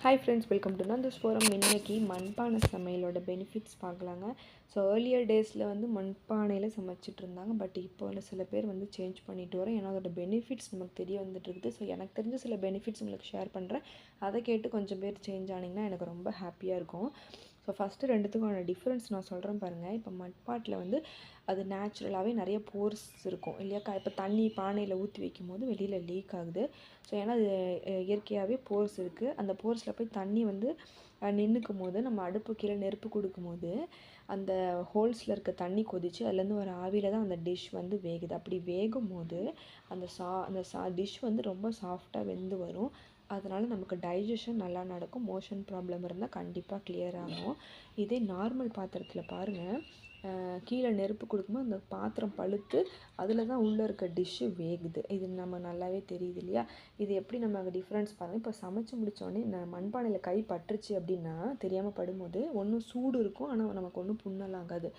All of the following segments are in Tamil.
Hi friends welcome to Nandas forum இன்னைக்கு மண்பானை சமையலோட பெனிஃபிட்ஸ் பார்க்கலாங்க. ஸோ ஏர்லியர் டேஸில் வந்து மண்பானையில் சமைச்சிட்டு இருந்தாங்க. பட் இப்போ உள்ள சில பேர் வந்து சேஞ்ச் பண்ணிட்டு வரோம் ஏன்னா அதோட பெனிஃபிட்ஸ் நமக்கு தெரிய வந்துட்டு இருக்குது. ஸோ எனக்கு தெரிஞ்ச சில பெனிஃபிட்ஸ் உங்களுக்கு ஷேர் பண்ணுறேன் அதை கேட்டு கொஞ்சம் பேர் சேஞ்ச் ஆனீங்கன்னா எனக்கு ரொம்ப ஹாப்பியாக இருக்கும். ஸோ ஃபஸ்ட்டு ரெண்டுத்துக்கான டிஃப்ரென்ஸ் நான் சொல்கிறேன் பாருங்கள் இப்போ மட்பாட்டில் வந்து அது நேச்சுரலாகவே நிறைய போர்ஸ் இருக்கும். இல்லையாக்கா இப்போ தண்ணி பானையில் ஊற்றி வைக்கும் போது வெளியில் லீக் ஆகுது. ஸோ ஏன்னா அது இயற்கையாகவே போர்ஸ் இருக்குது அந்த போர்ஸில் போய் தண்ணி வந்து நின்றுக்கும் போது நம்ம அடுப்பு கீழே நெருப்பு கொடுக்கும் போது அந்த ஹோல்ஸில் இருக்க தண்ணி கொதிச்சு அதுலேருந்து ஒரு ஆவியில் தான் அந்த டிஷ் வந்து வேகுது. அப்படி வேகும் போது அந்த சா அந்த சா டிஷ் வந்து ரொம்ப சாஃப்டாக வெந்து வரும். அதனால் நமக்கு டைஜஷன் நல்லா நடக்கும் மோஷன் ப்ராப்ளம் இருந்தால் கண்டிப்பாக கிளியர் ஆகும். இதே நார்மல் பாத்திரத்தில் பாருங்கள் கீழே நெருப்பு கொடுக்கும்போது அந்த பாத்திரம் பழுத்து அதில் தான் உள்ளே இருக்க டிஷ்ஷு வேகுது. இது நம்ம நல்லாவே தெரியுது இல்லையா? இது எப்படி நம்ம டிஃப்ரென்ஸ் பாருங்கள் இப்போ சமைச்சு முடித்தோடனே நான் மண்பானையில் கை பட்டுருச்சு அப்படின்னா தெரியாமல் படும்போது ஒன்றும் சூடு இருக்கும். ஆனால் நமக்கு ஒன்றும் புண்ணெல்லாம் ஆகாது.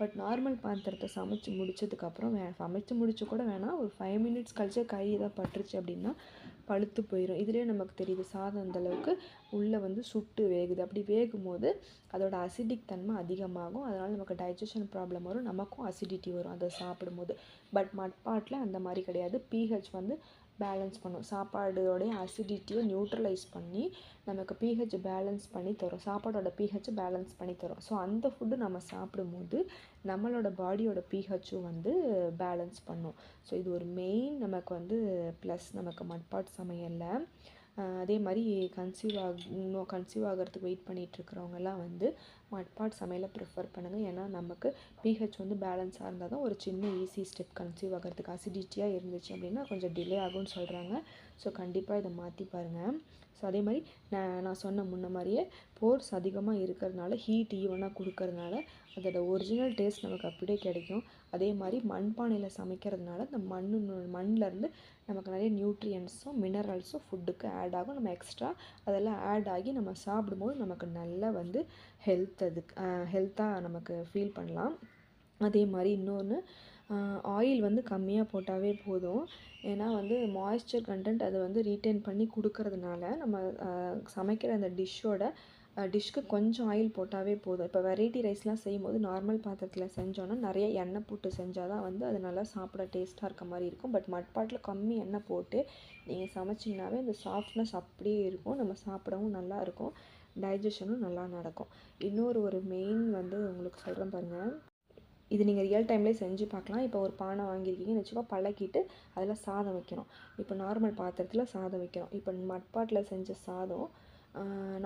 பட் நார்மல் பாத்திரத்தை சமைச்சு முடிச்சதுக்கப்புறம் வே சமைச்சு முடிச்சு கூட வேணாம். ஒரு ஃபைவ் மினிட்ஸ் கழிச்சு கை ஏதாவது பட்டுருச்சு அப்படின்னா பழுத்து போயிடும் இதுலேயே நமக்கு தெரியுது சாதம் அந்தளவுக்கு உள்ளே வந்து சுட்டு வேகுது. அப்படி வேகும் போது அதோட அசிடிக் தன்மை அதிகமாகும். அதனால் நமக்கு டைஜஷன் ப்ராப்ளம் வரும். நமக்கும் அசிடிட்டி வரும். அதை சாப்பிடும்போது. பட் மட்பாட்டில் அந்த மாதிரி கிடையாது. பிஹெச் வந்து பேலன்ஸ் பண்ணும். சாப்பாடோடைய அசிடிட்டியை நியூட்ரலைஸ் பண்ணி நமக்கு பிஹெச் பேலன்ஸ் பண்ணி தரும். சாப்பாடோட பிஹெச் பேலன்ஸ் பண்ணி தரும். ஸோ அந்த ஃபுட்டு நம்ம சாப்பிடும்போது நம்மளோட பாடியோட பிஹெச்சும் வந்து பேலன்ஸ் பண்ணும். ஸோ இது ஒரு மெயின் நமக்கு வந்து ப்ளஸ் நமக்கு மட்பாட் சமையலில் அதே மாதிரி கன்சீவ் ஆகணும் இன்னும் கன்சீவ் ஆகிறதுக்கு வெயிட் பண்ணிட்டு வந்து மட்பாட் சமையலை ப்ரிஃபர் பண்ணுங்கள் ஏன்னா நமக்கு பிஹெச் வந்து பேலன்ஸாக இருந்தால் தான் ஒரு சின்ன ஈஸி ஸ்டெப் கன்சீவ் ஆகிறதுக்கு அசிடிட்டியாக இருந்துச்சு அப்படின்னா கொஞ்சம் டிலே ஆகும்னு சொல்கிறாங்க ஸோ கண்டிப்பாக இதை மாற்றி பாருங்கள் ஸோ அதே மாதிரி நான் நான் சொன்ன முன்ன மாதிரியே போர்ஸ் அதிகமாக இருக்கிறதுனால ஹீட் ஈவனாக கொடுக்கறதுனால அதோட ஒரிஜினல் டேஸ்ட் நமக்கு அப்படியே கிடைக்கும். அதே மாதிரி மண்பானையில் சமைக்கிறதுனால இந்த மண்ணு மண்ணிலேருந்து நமக்கு நிறைய நியூட்ரியன்ஸும் மினரல்ஸும் ஃபுட்டுக்கு ஆட் ஆகும். நம்ம எக்ஸ்ட்ரா அதெல்லாம் ஆட் ஆகி நம்ம சாப்பிடும்போது நமக்கு நல்லா வந்து ஹெல்த் அதுக்கு ஹெல்த்தாக நமக்கு ஃபீல் பண்ணலாம். அதே மாதிரி இன்னொன்று ஆயில் வந்து கம்மியாக போட்டாவே போதும். ஏன்னா வந்து மாய்ஸ்சர் கண்டென்ட் அதை வந்து ரீட்டைன் பண்ணி கொடுக்கறதுனால நம்ம சமைக்கிற அந்த டிஷ்ஷோட டிஷ்க்கு கொஞ்சம் ஆயில் போட்டாவே போதும். இப்போ வெரைட்டி ரைஸ்லாம் செய்யும்போது நார்மல் பாத்திரத்தில் செஞ்சோன்னா நிறைய எண்ணெய் போட்டு செஞ்சால் தான் வந்து அது நல்லா சாப்பிட டேஸ்ட்டாக இருக்க மாதிரி இருக்கும். பட் மட்பாட்டில் கம்மி எண்ணெய் போட்டு நீங்கள் சமைச்சிங்கனாவே அந்த சாஃப்ட்னஸ் அப்படியே இருக்கும். நம்ம சாப்பிடவும் நல்லா இருக்கும். டைஜஷனும் நல்லா நடக்கும். இன்னொரு ஒரு மெயின் வந்து உங்களுக்கு சொல்கிறேன் பாருங்கள் இது நீங்கள் ரியல் டைம்லேயே செஞ்சு பார்க்கலாம். இப்போ ஒரு பானை வாங்கியிருக்கீங்கன்னு வச்சுக்கோ பழக்கிட்டு அதில் சாதம் வைக்கணும். இப்போ நார்மல் பாத்திரத்தில் சாதம் வைக்கிறோம் இப்போ மட்பாட்டில் செஞ்ச சாதம்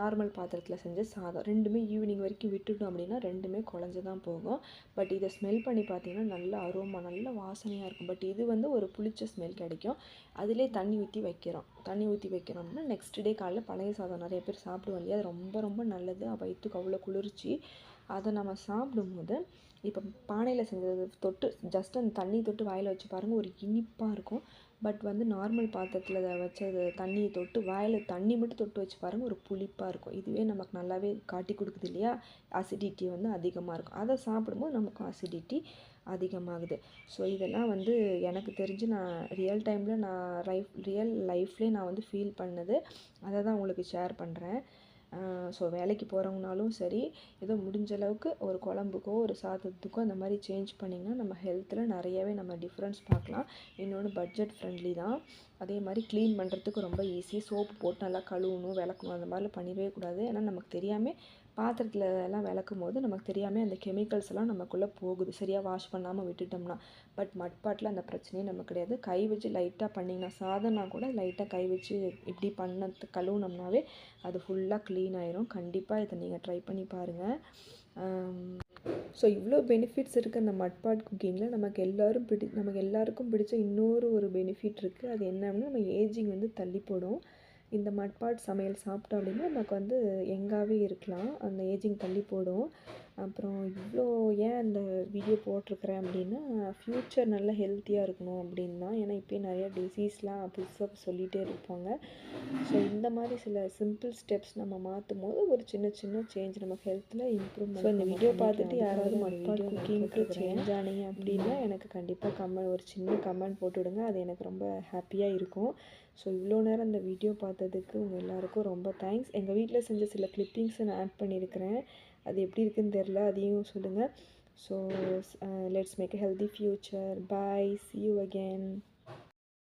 நார்மல் பாத்திரத்தில் செஞ்ச சாதம். ரெண்டுமே ஈவினிங் வரைக்கும் விட்டுட்டோம் அப்படின்னா ரெண்டுமே குழஞ்சு தான் போகும். பட் இதை ஸ்மெல் பண்ணி பார்த்தீங்கன்னா நல்ல அரோமா நல்ல வாசனையாக இருக்கும். பட் இது வந்து ஒரு புளிச்ச ஸ்மெல் கிடைக்கும். அதிலே தண்ணி ஊற்றி வைக்கிறோம். தண்ணி ஊற்றி வைக்கிறோம் அப்படின்னா நெக்ஸ்ட் டே காலையில் பழைய சாதம் நிறைய பேர் சாப்பிடுவோம் இல்லையா? அது ரொம்ப ரொம்ப நல்லது. வயிற்றுக்கு அவ்வளோ குளிர்ச்சி. அதை நம்ம சாப்பிடும்போது இப்போ பானையில் செஞ்சது தொட்டு ஜஸ்ட் அந்த தண்ணி தொட்டு வாயில் வச்சு பாருங்கள் ஒரு இனிப்பாக இருக்கும். பட் வந்து நார்மல் பாத்திரத்தில் வச்சது தண்ணியை தொட்டு வாயில் தண்ணி மட்டும் தொட்டு வச்சு பாருங்கள் ஒரு புளிப்பாக இருக்கும். இதுவே நமக்கு நல்லாவே காட்டி கொடுக்குது இல்லையா? அசிடிட்டி வந்து அதிகமாக இருக்கும். அதை சாப்பிடும்போது நமக்கு அசிடிட்டி அதிகமாகுது. ஸோ இதெல்லாம் வந்து எனக்கு தெரிஞ்சு நான் ரியல் டைமில் நான் லைஃப் ரியல் லைஃப்லேயே நான் வந்து ஃபீல் பண்ணது. அதை தான் உங்களுக்கு ஷேர் பண்ணுறேன் ஸோ வேலைக்கு போகிறவங்கனாலும் சரி ஏதோ முடிஞ்ச அளவுக்கு ஒரு குழம்புக்கோ ஒரு சாதத்துக்கோ அந்த மாதிரி சேஞ்ச் பண்ணிங்கன்னா நம்ம ஹெல்த்தில் நிறையவே நம்ம டிஃப்ரென்ஸ் பார்க்கலாம். இன்னொன்று பட்ஜெட் ஃப்ரெண்ட்லி தான். அதே மாதிரி க்ளீன் பண்ணுறதுக்கு ரொம்ப ஈஸி சோப்பு போட்டு நல்லா கழுவணும் விளக்கணும் அந்த மாதிரிலாம் பண்ணிடவே கூடாது. ஏன்னா நமக்கு தெரியாமல் பாத்திரத்தில் எல்லாம் விளக்கும் போது நமக்கு தெரியாமல் அந்த கெமிக்கல்ஸ் எல்லாம் நமக்குள்ளே போகுது. சரியாக வாஷ் பண்ணாமல் விட்டுட்டோம்னா. பட் மட்பாட்டில் அந்த பிரச்சனையே நமக்கு கிடையாது. கை வச்சு லைட்டாக பண்ணிங்கன்னா சாதம்னா கூட லைட்டாக கை வச்சு இப்படி பண்ணது கழுவுனோம்னாவே அது ஃபுல்லாக க்ளீன் ஆயிரும். கண்டிப்பாக இதை நீங்கள் ட்ரை பண்ணி பாருங்கள் ஸோ இவ்வளோ பெனிஃபிட்ஸ் இருக்குது அந்த மட்பாட் குக்கிங்கில் நமக்கு எல்லாரும் பிடி நமக்கு எல்லாருக்கும் பிடிச்ச இன்னொரு ஒரு பெனிஃபிட் இருக்குது அது என்னன்னா நம்ம ஏஜிங் வந்து தள்ளி போடும். இந்த மட்பாட் சமையல் சாப்பிட்டோம் அப்படின்னா நமக்கு வந்து எங்காவே இருக்கலாம். அந்த ஏஜிங் தள்ளி போடும். அப்புறம் இவ்வளோ ஏன் அந்த வீடியோ போட்டிருக்கிறேன் அப்படின்னா ஃப்யூச்சர் நல்ல ஹெல்த்தியாக இருக்கணும் அப்படின்னு தான். ஏன்னா இப்போயே நிறைய டிசீஸ்லாம் புதுசாக சொல்லிகிட்டே இருப்பாங்க. ஸோ இந்த மாதிரி சில சிம்பிள் ஸ்டெப்ஸ் நம்ம மாற்றும் போது ஒரு சின்ன சின்ன சேஞ்ச் நம்ம ஹெல்த்தில் இம்ப்ரூவ்மெண்ட் ஸோ இந்த வீடியோ பார்த்துட்டு யாராவது மட்பாட் குக்கிங்க்கு சேஞ்ச் ஆனீங்க அப்படின்னா எனக்கு கண்டிப்பாக கமெண்ட் ஒரு சின்ன கமெண்ட் போட்டுவிடுங்க. அது எனக்கு ரொம்ப ஹாப்பியாக இருக்கும். ஸோ இவ்வளோ நேரம் இந்த வீடியோ பார்த்ததுக்கு உங்கள் எல்லாருக்கும் ரொம்ப தேங்க்ஸ் எங்கள் வீட்டில் செஞ்ச சில கிளிப்பிங்ஸை நான் ஆட் பண்ணியிருக்கிறேன் அது எப்படி இருக்குன்னு தெரில அதையும் சொல்லுங்கள் so let's make a healthy future bye see you again